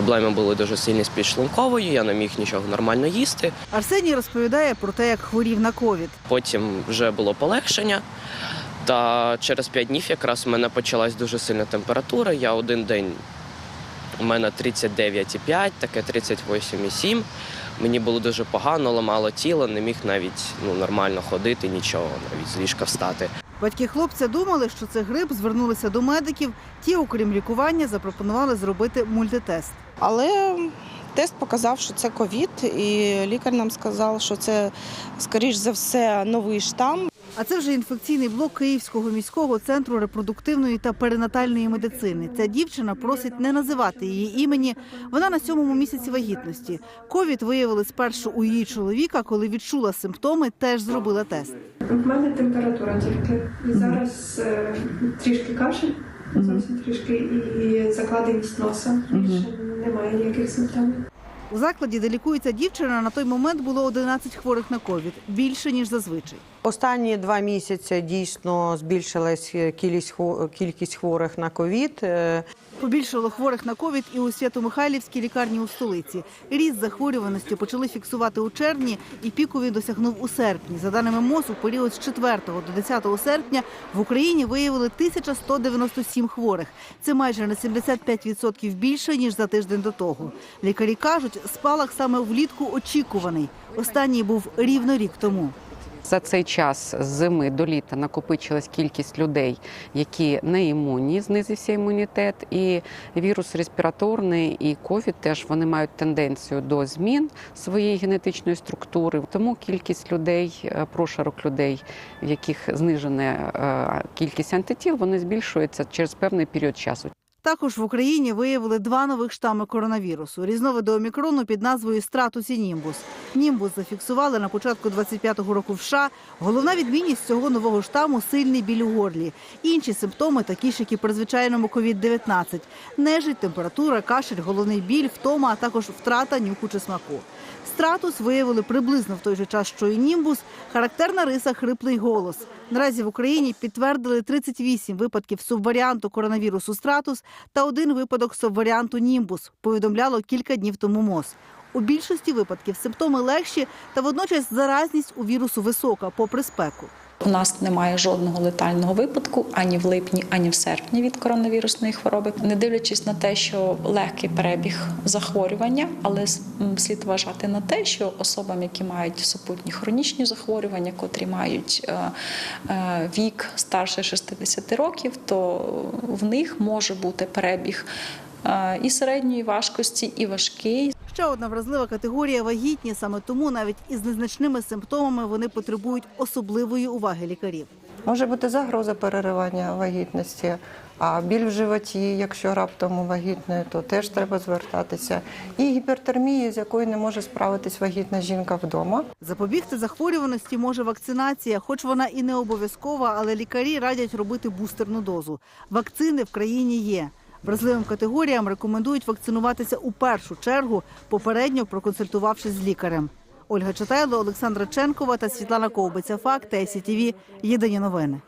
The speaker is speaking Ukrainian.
Проблеми були дуже сильні з підшлунковою, я не міг нічого нормально їсти. Арсеній розповідає про те, як хворів на ковід. Потім вже було полегшення. Та через 5 днів якраз у мене почалась дуже сильна температура. Я один день у мене 39,5, таке 38,7. Мені було дуже погано, ламало тіло, не міг навіть ну, нормально ходити, нічого, навіть з ліжка встати. Батьки хлопця думали, що це грип, звернулися до медиків. Ті, окрім лікування, запропонували зробити мультитест. Але тест показав, що це ковід, і лікар нам сказав, що це, скоріш за все, новий штам. А це вже інфекційний блок Київського міського центру репродуктивної та перинатальної медицини. Ця дівчина просить не називати її імені. Вона на сьомому місяці вагітності. Ковід виявили спершу у її чоловіка, коли відчула симптоми, теж зробила тест. У мене температура тільки. І зараз е, трішки кашель, зовсім трішки, і закладеність носа. Більше немає ніяких симптомів. У закладі, де лікується дівчина, на той момент було 11 хворих на ковід більше ніж зазвичай. Останні два місяці дійсно збільшилась кількість хво- хворих на ковід. Побільшало хворих на ковід і у Свято-Михайлівській лікарні у столиці. Ріст захворюваності почали фіксувати у червні, і піку він досягнув у серпні. За даними МОЗ, у період з 4 до 10 серпня в Україні виявили 1197 хворих. Це майже на 75% більше ніж за тиждень до того. Лікарі кажуть, спалах саме влітку очікуваний. Останній був рівно рік тому. За цей час з зими до літа накопичилась кількість людей, які не імунні, знизився імунітет, і вірус респіраторний і ковід теж вони мають тенденцію до змін своєї генетичної структури. Тому кількість людей, е, прошарок людей, в яких знижена е, кількість антитіл, вони збільшуються через певний період часу. Також в Україні виявили два нових штами коронавірусу. Різновиди омікрону під назвою Стратус і Німбус. Німбус зафіксували на початку 25-го року в США. Головна відмінність цього нового штаму сильний біль у горлі. Інші симптоми такі ж, як і при звичайному COVID-19. Нежить, температура, кашель, головний біль, втома, а також втрата нюху чи смаку. Стратус виявили приблизно в той же час, що і німбус. Характерна риса хриплий голос. Наразі в Україні підтвердили 38 випадків субваріанту коронавірусу стратус та один випадок субваріанту німбус. Повідомляло кілька днів тому МОЗ. У більшості випадків симптоми легші та водночас заразність у вірусу висока, попри спеку. У нас немає жодного летального випадку ані в липні, ані в серпні від коронавірусної хвороби, не дивлячись на те, що легкий перебіг захворювання, але слід вважати на те, що особам, які мають супутні хронічні захворювання, котрі мають е, е, вік старше 60 років, то в них може бути перебіг е, і середньої важкості, і важкий. Ще одна вразлива категорія вагітні. Саме тому навіть із незначними симптомами вони потребують особливої уваги лікарів. Може бути загроза переривання вагітності, а біль в животі, якщо раптом вагітною, то теж треба звертатися. І гіпертермія, з якою не може справитись вагітна жінка вдома. Запобігти захворюваності може вакцинація, хоч вона і не обов'язкова, але лікарі радять робити бустерну дозу. Вакцини в країні є. Вразливим категоріям рекомендують вакцинуватися у першу чергу, попередньо проконсультувавшись з лікарем. Ольга Читайло, Олександра Ченкова та Світлана Ковбиця. Факт сітіві Єдині новини.